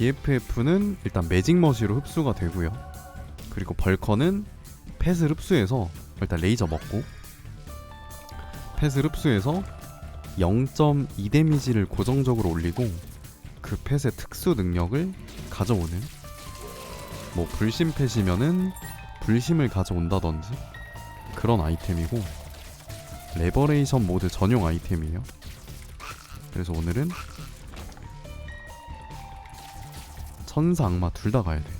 BFF는 일단 매직 머시로 흡수가 되고요. 그리고 벌커는 펫을 흡수해서 일단 레이저 먹고 펫을 흡수해서 0.2 데미지를 고정적으로 올리고 그 펫의 특수 능력을 가져오는 뭐 불심 펫이면은 불심을 가져온다든지 그런 아이템이고 레버레이션 모드 전용 아이템이에요. 그래서 오늘은 천사 악마 둘 다 가야 돼.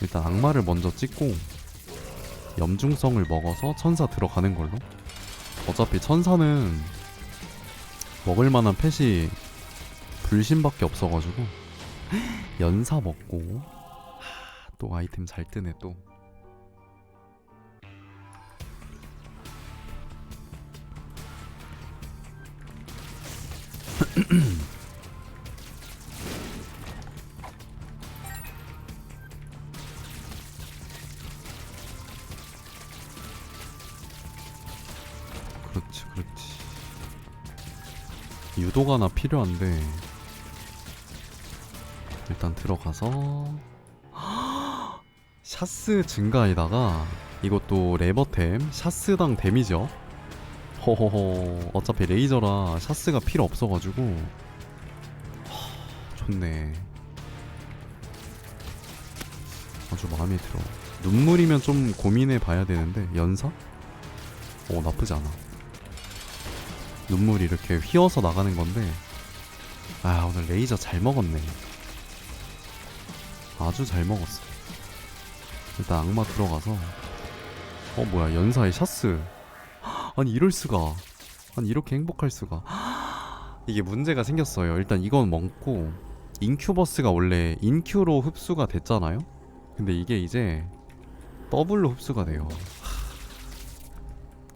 일단 악마를 먼저 찍고 염중성을 먹어서 천사 들어가는 걸로. 어차피 천사는 먹을 만한 펫이 불신밖에 없어가지고 연사 먹고 하, 또 아이템 잘 뜨네 또. 유도가 하나 필요한데 일단 들어가서 샤스 증가에다가 이것도 레버템 샤스당 데미죠 허허허 어차피 레이저라 샤스가 필요 없어가지고. 하, 좋네. 아주 마음에 들어. 눈물이면 좀 고민해 봐야 되는데 연사? 오 나쁘지 않아 눈물이 이렇게 휘어서 나가는 건데 아 오늘 레이저 잘 먹었네. 아주 잘 먹었어. 일단 악마 들어가서 어 뭐야 연사의 샤스. 아니 이럴 수가. 아니 이렇게 행복할 수가. 이게 문제가 생겼어요. 일단 이건 먹고 인큐버스가 원래 인큐로 흡수가 됐잖아요? 근데 이게 이제 더블로 흡수가 돼요.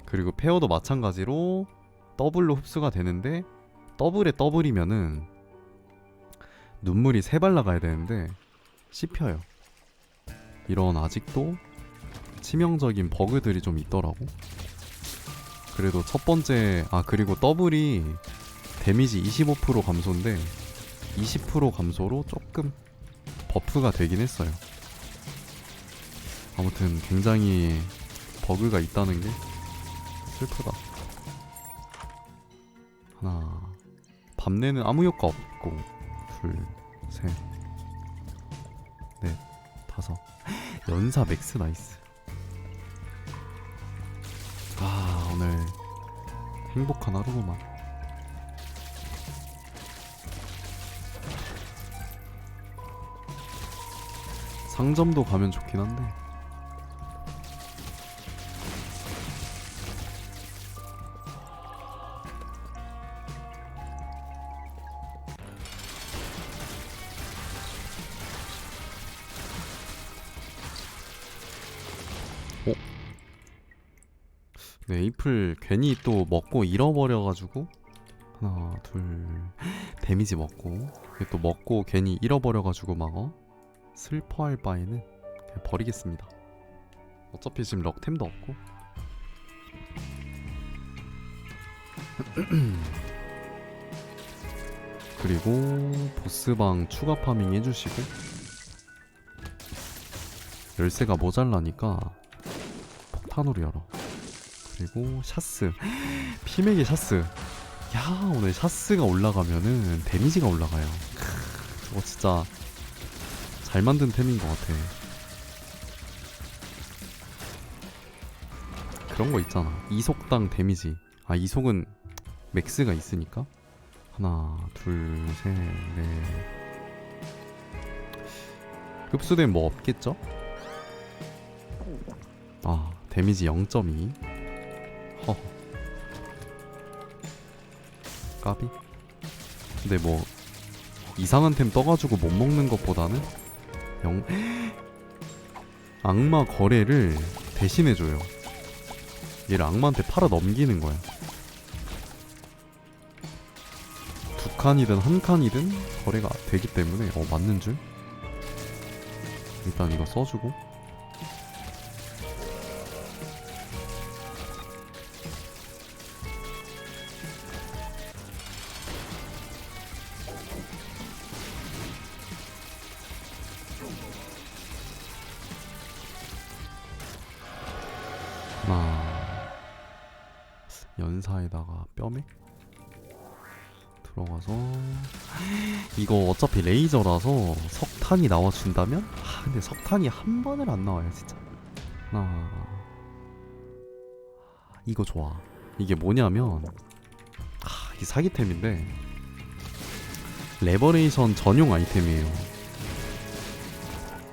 그리고 페어도 마찬가지로 더블로 흡수가 되는데 더블에 더블이면은 눈물이 세 발 나가야 되는데 씹혀요. 이런 아직도 치명적인 버그들이 좀 있더라고. 그래도 첫 번째 아 그리고 더블이 데미지 25% 감소인데 20% 감소로 조금 버프가 되긴 했어요. 아무튼 굉장히 버그가 있다는 게 슬프다. 하나. 밤내는 아무 효과 없고. 둘셋넷 다섯. 연사 맥스 나이스. 아 오늘 행복한 하루구만. 상점도 가면 좋긴 한데 네, 에이플 괜히 또 먹고 잃어버려가지고 하나 둘 데미지 먹고 또 먹고 괜히 잃어버려가지고 막 어? 슬퍼할 바에는 그냥 버리겠습니다. 어차피 지금 럭템도 없고 그리고 보스방 추가 파밍 해주시고 열쇠가 모자라니까 폭탄으로 열어. 그리고 샤스. 피맥의 샤스. 야 오늘 샤스가 올라가면은 데미지가 올라가요. 크, 저거 진짜 잘 만든 템인 것 같아. 그런 거 있잖아. 이속당 데미지. 아 이속은 맥스가 있으니까? 하나 둘셋넷. 흡수된 뭐 없겠죠? 아 데미지 0.2 허 까비? 근데 뭐 이상한 템 떠가지고 못 먹는 것보다는 영 악마 거래를 대신해줘요. 얘를 악마한테 팔아 넘기는 거야. 두 칸이든 한 칸이든 거래가 되기 때문에 어 맞는 줄? 일단 이거 써주고 사에다가 뼈맥 들어가서 이거 어차피 레이저라서 석탄이 나와준다면? 아 근데 석탄이 한 번을 안 나와요 진짜 하나 이거 좋아 이게 뭐냐면 아, 이 사기템인데 레버레이션 전용 아이템이에요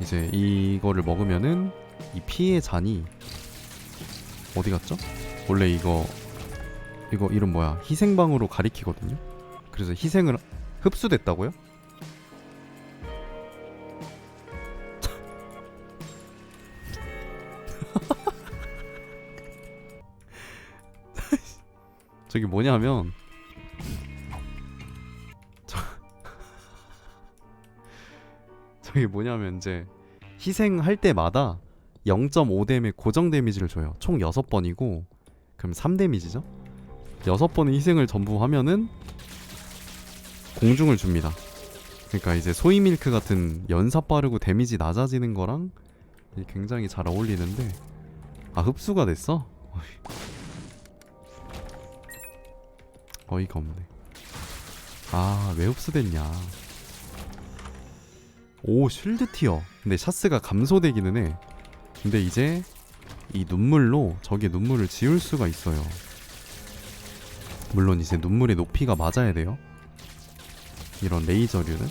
이제 이거를 먹으면은 이 피의 잔이 어디 갔죠? 원래 이거 이거 이름 뭐야 희생방으로 가리키거든요 그래서 희생을 흡수됐다고요? 저기 뭐냐면 저 저기 뭐냐면 이제 희생할 때마다 0.5 데미 고정 데미지를 줘요. 총 6번이고 그럼 3 데미지죠? 6번의 희생을 전부 하면은 공중을 줍니다. 그러니까 이제 소이 밀크 같은 연사 빠르고 데미지 낮아지는 거랑 굉장히 잘 어울리는데 아 흡수가 됐어? 어이. 어이가 없네. 아 왜 흡수됐냐? 오 실드 티어. 근데 샤스가 감소되기는 해. 근데 이제 이 눈물로 적의 눈물을 지울 수가 있어요. 물론 이제 눈물의 높이가 맞아야 돼요. 이런 레이저류는.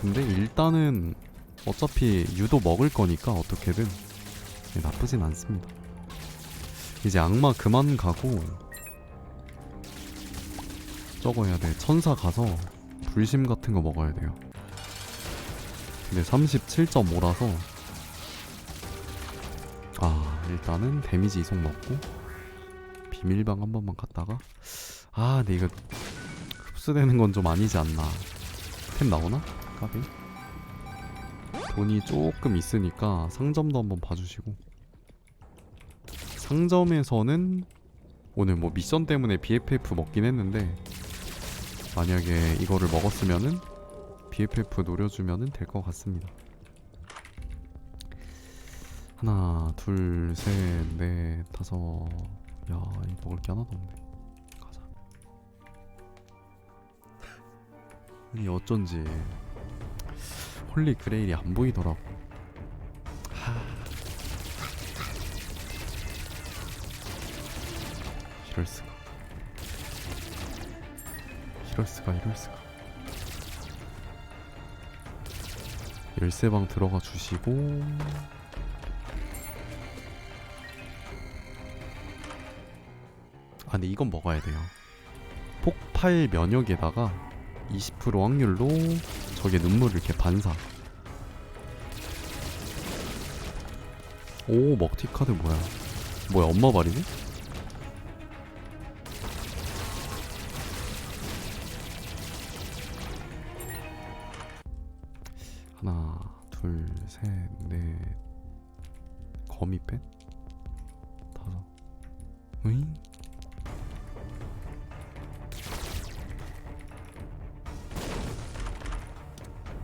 근데 일단은 어차피 유도 먹을 거니까 어떻게든 네, 나쁘진 않습니다. 이제 악마 그만 가고 저거 해야 돼. 천사 가서 불심 같은 거 먹어야 돼요. 근데 37.5라서 아 일단은 데미지 이속 먹고 비밀방 한 번만 갔다가 아 근데 이거 흡수되는 건 좀 아니지 않나 템 나오나? 까비 돈이 조금 있으니까 상점도 한번 봐주시고 상점에서는 오늘 뭐 미션 때문에 BFF 먹긴 했는데 만약에 이거를 먹었으면은 BFF 노려주면은 될 것 같습니다. 하나, 둘, 셋, 넷, 다섯. 야, 이 먹을 게 하나도 없네. 가자. 아니 어쩐지 홀리 그레일이 안 보이더라고. 하. 이럴 수가. 이럴 수가, 이럴 수가. 열쇠방 들어가 주시고 아 근데 이건 먹어야 돼요. 폭발 면역에다가 20% 확률로 적의 눈물을 이렇게 반사. 오 먹튀 카드 뭐야? 뭐야 엄마 발이네?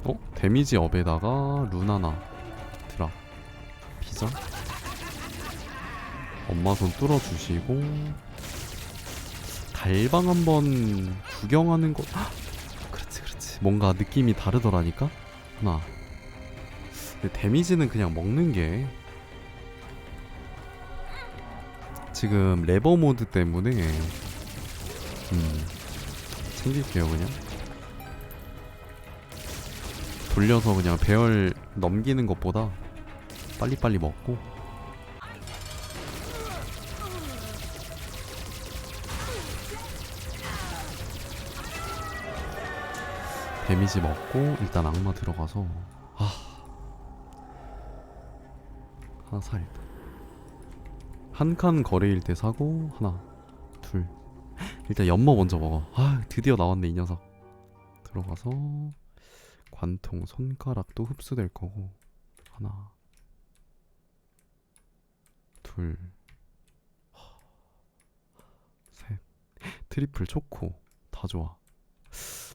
어? 데미지 업에다가 루나나 드랍 비전 엄마 손 뚫어주시고. 달방 한번 구경하는 거. 헉! 그렇지 그렇지. 뭔가 느낌이 다르더라니까? 하나. 근데 데미지는 그냥 먹는 게. 지금 레버 모드 때문에 음 챙길게요 그냥 돌려서 그냥 배열 넘기는 것보다 빨리빨리 먹고. 데미지 먹고 일단 악마 들어가서 아. 하나 사 일단 한 칸 거래일 때 사고 하나 둘. 일단 연마 먼저 먹어. 아 드디어 나왔네 이 녀석. 들어가서 관통 손가락도 흡수될 거고. 하나. 둘. 셋. 트리플 초코. 다 좋아.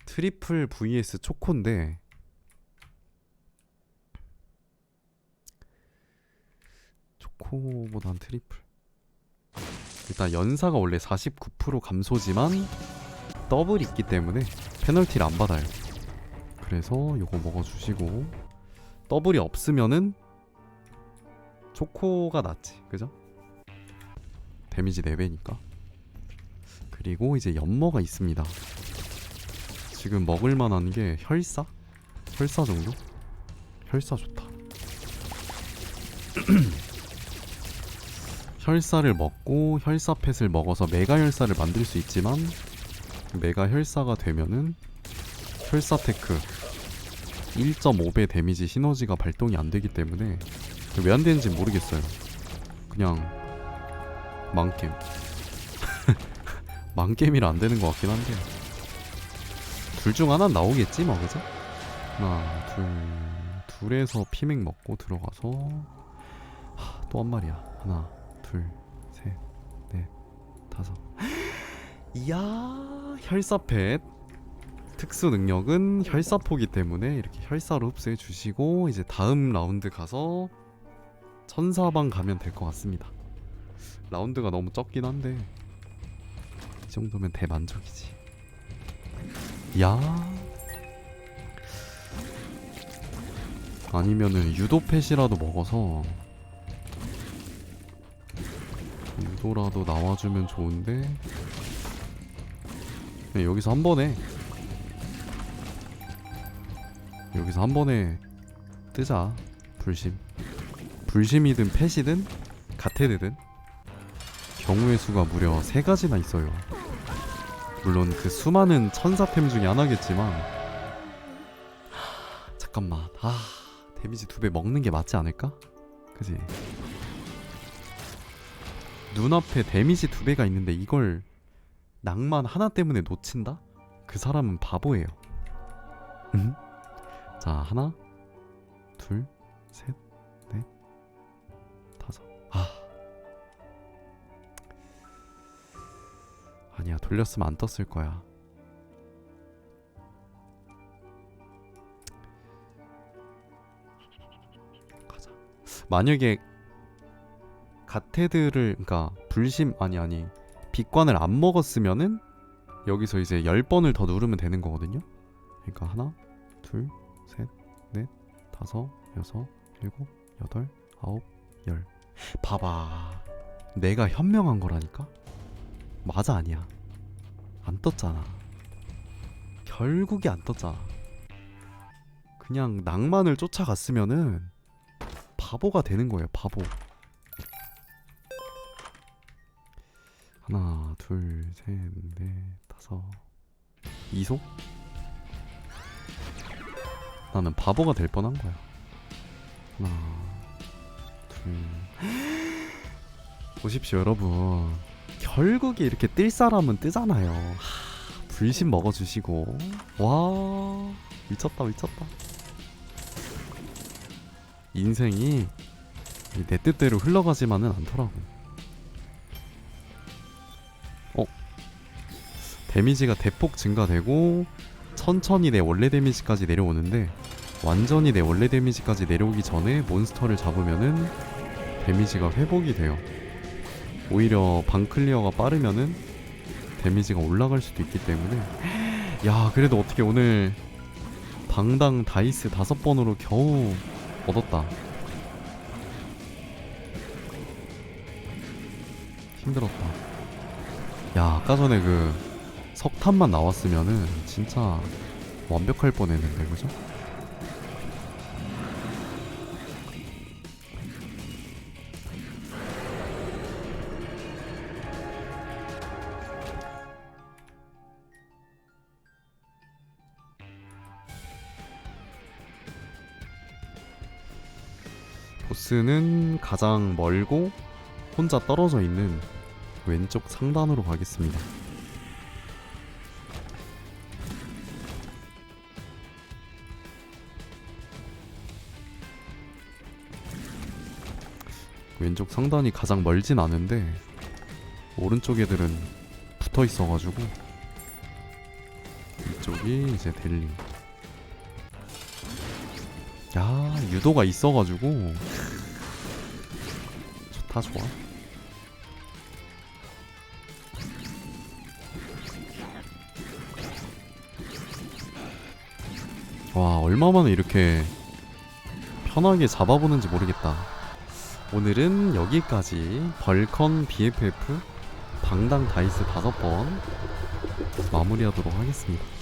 트리플 vs 초코인데. 초코보단 트리플. 일단 연사가 원래 49% 감소지만 더블 있기 때문에 페널티를 안 받아요. 그래서 요거 먹어주시고 더블이 없으면은 초코가 낫지, 그죠? 데미지 4배니까. 그리고 이제 연머가 있습니다. 지금 먹을 만한 게 혈사? 혈사 정도? 혈사 좋다. 혈사를 먹고 혈사 펫을 먹어서 메가 혈사를 만들 수 있지만 메가 혈사가 되면은 혈사 테크 1.5배 데미지 시너지가 발동이 안 되기 때문에 왜 안 되는지 모르겠어요. 그냥 망겜. 망겜이라 안 되는 것 같긴 한데 둘 중 하나 나오겠지 뭐 그죠? 하나 둘 둘에서 피맥 먹고 들어가서 또 한 마리야 하나 둘셋넷 다섯 이야 혈사펫 특수 능력은 혈사포기 때문에 이렇게 혈사로 흡수해 주시고 이제 다음 라운드 가서 천사방 가면 될 것 같습니다. 라운드가 너무 적긴 한데 이 정도면 대만족이지. 야. 아니면은 유도펫이라도 먹어서 유도라도 나와주면 좋은데. 네, 여기서 한 번에 여기서 한 번에 뜨자 불심 불심이든 펫이든 가테드든 경우의 수가 무려 세 가지나 있어요 물론 그 수많은 천사템 중에 하나겠지만 하, 잠깐만 아 데미지 두 배 먹는 게 맞지 않을까? 그지? 눈앞에 데미지 두 배가 있는데 이걸 낭만 하나 때문에 놓친다? 그 사람은 바보예요. 응? 자 하나, 둘, 셋, 넷, 다섯. 아 아니야 돌렸으면 안 떴을 거야. 가자. 만약에 가테드를 그러니까 불심 아니 아니 빛관을 안 먹었으면은 여기서 이제 10번을 더 누르면 되는 거거든요. 그러니까 하나, 둘, 셋, 넷, 다섯, 여섯, 일곱, 여덟, 아홉, 열. 봐봐. 내가 현명한 거라니까? 맞아 아니야. 안 떴잖아. 결국에 안 떴잖아. 그냥 낭만을 쫓아갔으면은 바보가 되는 거예요, 바보. 하나, 둘, 셋, 넷, 다섯. 이소? 나는 바보가 될 뻔한 거야. 하나, 둘. 보십시오, 여러분. 결국에 이렇게 뜰 사람은 뜨잖아요. 하, 불신 먹어주시고. 와, 미쳤다, 미쳤다. 인생이 내 뜻대로 흘러가지만은 않더라고. 어? 데미지가 대폭 증가되고 천천히 내 원래 데미지까지 내려오는데 완전히 내 원래 데미지까지 내려오기 전에 몬스터를 잡으면은 데미지가 회복이 돼요. 오히려 방 클리어가 빠르면은 데미지가 올라갈 수도 있기 때문에 야 그래도 어떻게 오늘 방당 다이스 다섯 번으로 겨우 얻었다. 힘들었다. 야 아까 전에 그 석탄만 나왔으면은 진짜 완벽할 뻔했는데 그죠? 보스는 가장 멀고 혼자 떨어져 있는 왼쪽 상단으로 가겠습니다. 왼쪽 상단이 가장 멀진 않은데 오른쪽 애들은 붙어 있어가지고 이쪽이 이제 델리. 야 유도가 있어가지고. 좋다 좋아. 와 얼마만에 이렇게 편하게 잡아보는지 모르겠다. 오늘은 여기까지. 벌컨 BFF 방당 다이스 5번 마무리하도록 하겠습니다.